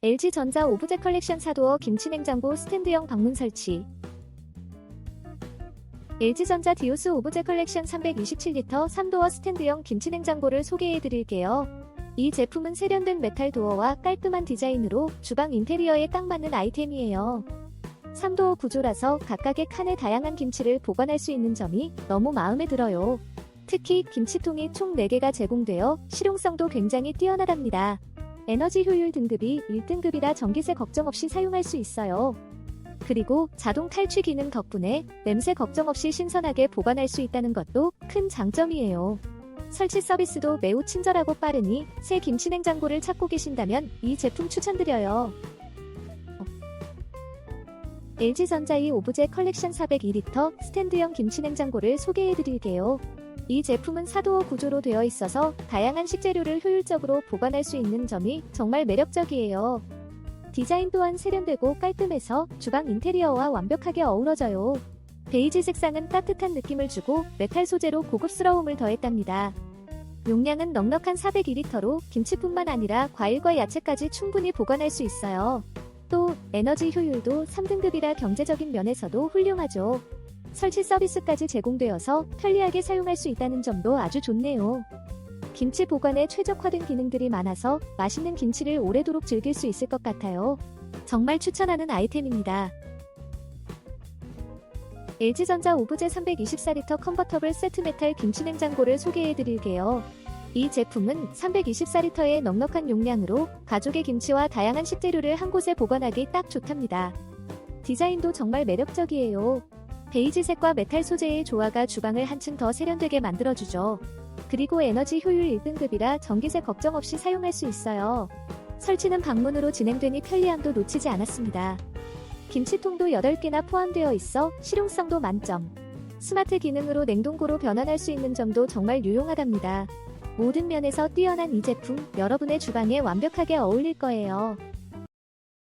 LG전자 오브제 컬렉션 4도어 김치냉장고 스탠드형 방문 설치 LG전자 디오스 오브제 컬렉션 327리터 3도어 스탠드형 김치냉장고를 소개해 드릴게요. 이 제품은 세련된 메탈 도어와 깔끔한 디자인으로 주방 인테리어에 딱 맞는 아이템이에요. 3도어 구조라서 각각의 칸에 다양한 김치를 보관할 수 있는 점이 너무 마음에 들어요. 특히 김치통이 총 4개가 제공되어 실용성도 굉장히 뛰어나답니다. 에너지 효율 등급이 1등급이라 전기세 걱정 없이 사용할 수 있어요. 그리고 자동 탈취 기능 덕분에 냄새 걱정 없이 신선하게 보관할 수 있다는 것도 큰 장점이에요. 설치 서비스도 매우 친절하고 빠르니 새 김치 냉장고를 찾고 계신다면 이 제품 추천드려요. LG전자의 오브제 컬렉션 402리터 스탠드형 김치 냉장고를 소개해드릴게요. 이 제품은 사도어 구조로 되어 있어서 다양한 식재료를 효율적으로 보관할 수 있는 점이 정말 매력적이에요. 디자인 또한 세련되고 깔끔해서 주방 인테리어와 완벽하게 어우러져요. 베이지 색상은 따뜻한 느낌을 주고 메탈 소재로 고급스러움을 더했답니다. 용량은 넉넉한 402리터로 김치뿐만 아니라 과일과 야채까지 충분히 보관할 수 있어요. 또 에너지 효율도 3등급이라 경제적인 면에서도 훌륭하죠. 설치 서비스까지 제공되어서 편리하게 사용할 수 있다는 점도 아주 좋네요. 김치 보관에 최적화된 기능들이 많아서 맛있는 김치를 오래도록 즐길 수 있을 것 같아요. 정말 추천하는 아이템입니다. LG전자 오브제 324리터 컨버터블 세트 메탈 김치냉장고를 소개해드릴게요. 이 제품은 324리터의 넉넉한 용량으로 가족의 김치와 다양한 식재료를 한 곳에 보관하기 딱 좋답니다. 디자인도 정말 매력적이에요. 베이지색과 메탈 소재의 조화가 주방을 한층 더 세련되게 만들어주죠. 그리고 에너지 효율 1등급이라 전기세 걱정 없이 사용할 수 있어요. 설치는 방문으로 진행되니 편리함도 놓치지 않았습니다. 김치통도 8개나 포함되어 있어 실용성도 만점. 스마트 기능으로 냉동고로 변환할 수 있는 점도 정말 유용하답니다. 모든 면에서 뛰어난 이 제품 여러분의 주방에 완벽하게 어울릴 거예요.